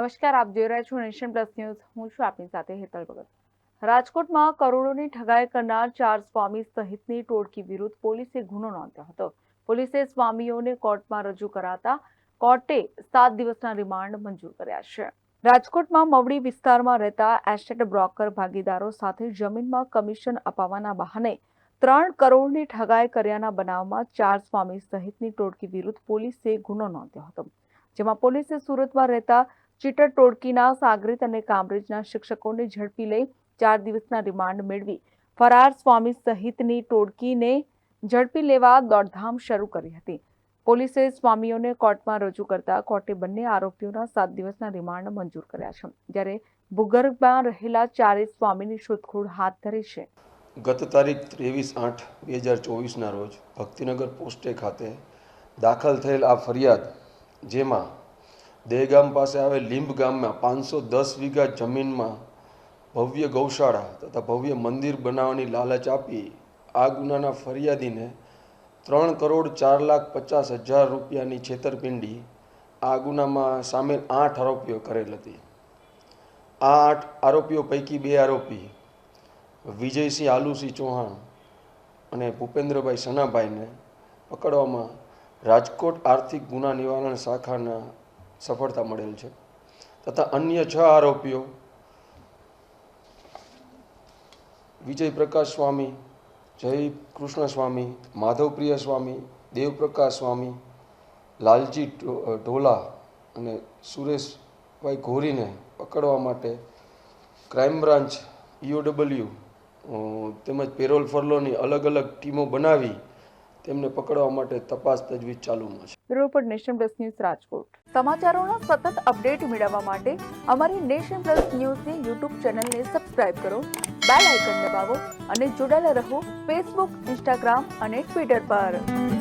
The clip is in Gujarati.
નમસ્કાર, આપ જોઈ રહ્યા છો નેશન પ્લસ ન્યૂઝ. હું છું આપની સાથે હેતલ ભગત. રાજકોટમાં કરોડોની ઠગાઈ કરનાર ચાર સ્વામી સહિતની ટોળકી વિરુદ્ધ પોલીસે ગુનો નોંધ્યો હતો. પોલીસે સ્વામીઓને કોર્ટમાં રજૂ કરાતા કોર્ટે સાત દિવસના રિમાન્ડ મંજૂર કર્યા છે. રાજકોટમાં મવડી વિસ્તારમાં રહેતા એસેટ બ્રોકર ભાગીદારો સાથે જમીનમાં કમિશન અપાવવાના બહાને ત્રણ કરોડની ઠગાઈ કર્યાના બનાવમાં ચાર સ્વામી સહિતની ટોળકી વિરુદ્ધ પોલીસે ગુનો નોંધ્યો હતો. જેમાં પોલીસે સુરતમાં રહેતા ચીટર ટોળકીના સાગરીત અને કામરેજના શિક્ષકોને ઝડપી લઈ ચાર દિવસના રિમાન્ડ મેળવી. ફરાર સ્વામી સહિતની ટોળકીને ઝડપી લેવા દોડધામ શરૂ કરી હતી. પોલીસે સ્વામીઓને કોર્ટમાં રજૂ કરતા કોર્ટે બંને આરોપીઓના સાત દિવસના રિમાન્ડ મંજૂર કર્યા છે. જ્યારે ભૂગર્ભમાં રહેલા ચારેય સ્વામીની શોધખોળ હાથ ધરી છે. ગત તારીખ ત્રેવીસ આઠ બે હજાર ચોવીસના રોજ ભક્તિનગર પોસ્ટે ખાતે દાખલ થયેલ આ ફરિયાદ, જેમાં દહેગામ પાસે આવેલ લીંબ ગામમાં પાંચસો દસ વીઘા જમીનમાં ભવ્ય ગૌશાળા તથા ભવ્ય મંદિર બનાવવાની લાલચ આપી આ ગુનાના ફરિયાદીને ત્રણ કરોડ ચાર લાખ પચાસ હજાર રૂપિયાની છેતરપિંડી આ ગુનામાં સામેલ આઠ આરોપીઓ કરેલ હતી. આ આઠ આરોપીઓ પૈકી બે આરોપી વિજયસિંહ આલુસિંહ ચૌહાણ અને ભૂપેન્દ્રભાઈ સનાભાઈને પકડવામાં રાજકોટ આર્થિક ગુના નિવારણ શાખાના સફળતા મળેલ છે. તથા અન્ય છ આરોપીઓ વિજય પ્રકાશ સ્વામી જય કૃષ્ણ સ્વામી માધવપ્રિય સ્વામી, દેવપ્રકાશ સ્વામી, લાલજી ઢોલા અને સુરેશભાઈ ઘોરીને પકડવા માટે ક્રાઇમ બ્રાન્ચ ઈઓડબલ્યુ તેમજ પેરોલ ફરલોની અલગ અલગ ટીમો બનાવી તેમને પકડવા માટે તપાસ તજવીજ ચાલુમાં છે. Report nation plus news Rajkot. સમાચારોના સતત અપડેટ મેળવવા માટે અમારી નેશન પ્લસ ન્યૂઝની યુટ્યુબ ચેનલને સબસ્ક્રાઇબ કરો, બેલ આઇકન દબાવો અને જોડાયેલા રહો ફેસબુક, ઇન્સ્ટાગ્રામ અને ટ્વિટર પર.